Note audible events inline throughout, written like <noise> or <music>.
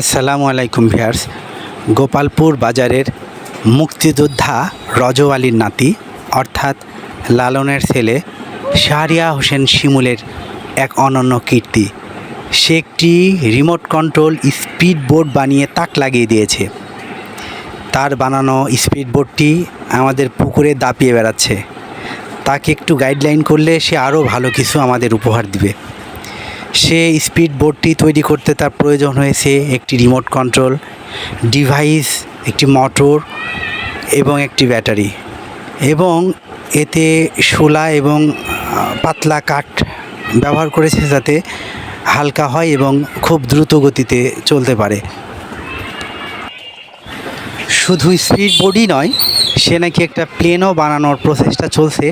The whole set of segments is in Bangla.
আসসালামু আলাইকুম ভিয়ার্স। গোপালপুর বাজারের মুক্তিযোদ্ধা রজব আলীর নাতি, অর্থাৎ লালনের ছেলে শাহরিয়া হোসেন শিমুলের এক অনন্য কীর্তি। সে একটি রিমোট কন্ট্রোল স্পিড বোর্ড বানিয়ে তাক লাগিয়ে দিয়েছে। তার বানানো স্পিড বোর্ডটি আমাদের পুকুরে দাপিয়ে বেড়াচ্ছে। তাকে একটু গাইডলাইন করলে সে আরও ভালো কিছু আমাদের উপহার দিবে। সে স্পিড বোটটি তৈরি করতে তার প্রয়োজন হয়েছে একটি রিমোট কন্ট্রোল ডিভাইস একটি মোটর এবং একটি ব্যাটারি এবং এতে শোলা এবং পাতলা কাঠ ব্যবহার করেছে যাতে হালকা হয় এবং খুব দ্রুত গতিতে চলতে পারে। শুধু স্পিড বোর্ডই নয়, সে নাকি একটা প্লেনও বানানোর প্রসেসটা চলছে।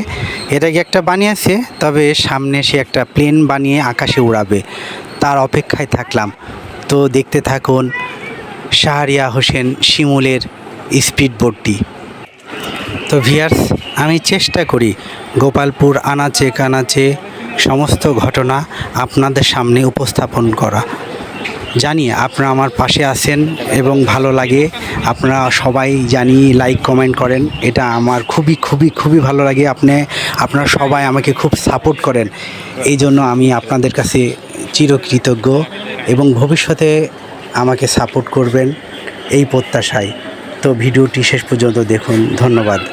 এটাকে একটা বানিয়েছে তবে সামনে সে একটা প্লেন বানিয়ে আকাশে উড়াবে। তার অপেক্ষায় থাকলাম। তো দেখতে থাকুন, শাহরিয়া হোসেন শিমুলের স্পিড বোর্ডটি তো ভিয়ার্স, আমি চেষ্টা করি গোপালপুর আনাচে কানাচে সমস্ত ঘটনা আপনাদের সামনে উপস্থাপন করা। জানি আপনারা আমার পাশে আছেন এবং ভালো লাগে। আপনারা সবাই জানি লাইক কমেন্ট করেন। এটা আমার খুবই খুবই খুবই ভালো লাগে। আপনি, আপনারা সবাই আমাকে খুব সাপোর্ট করেন। এই জন্য আমি আপনাদের কাছে চিরকৃতজ্ঞ এবং ভবিষ্যতে আমাকে সাপোর্ট করবেন এই প্রত্যাশায়। তো ভিডিওটি শেষ পর্যন্ত দেখুন। ধন্যবাদ। <laughs>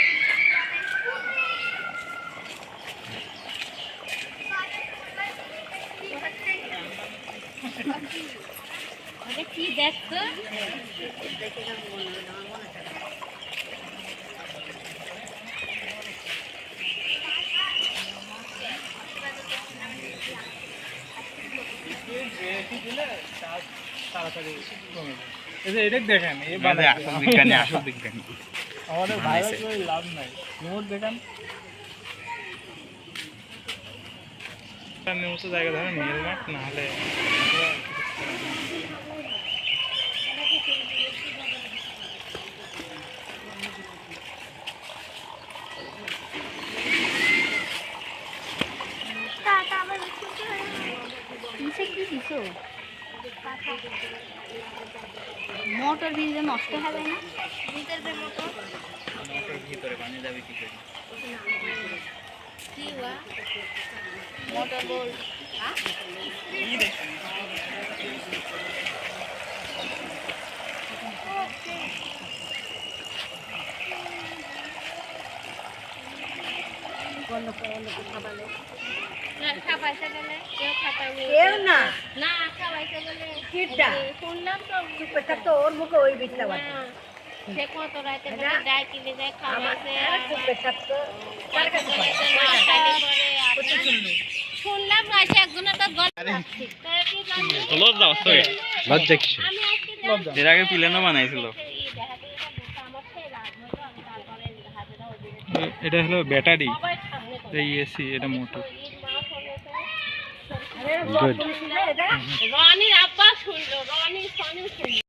দেখতে কি দেখছ এটা দেখেন এই বানায় আসল বিজ্ঞানী আসল বিজ্ঞানী আমাদের ভাইরাল করে লাভ নাই রিমোট দেখেন মতো জায়গা ধরেন নীল মাঠ না হলে কি দিছো মোটর দিয়ে নষ্ট হবে না? ভিতরে মোটর ভিতরে পানি যাবে কি করে? কি হুয়া? মোটর বল। খাপাইতে কেউ না? শুনলাম তো ওর মুখে ওই? শুনলাম একজনের তো? লজ্জা লজ্জা কিছু। এর আগে প্লেনও বানাইছিল এটা হলো, আমি তারপরে হাতে দাও দিলে এটা হলো ব্যাটারি এই এসি এটা এটা রনির আব্বা শুনলো রনি সনি শুনলো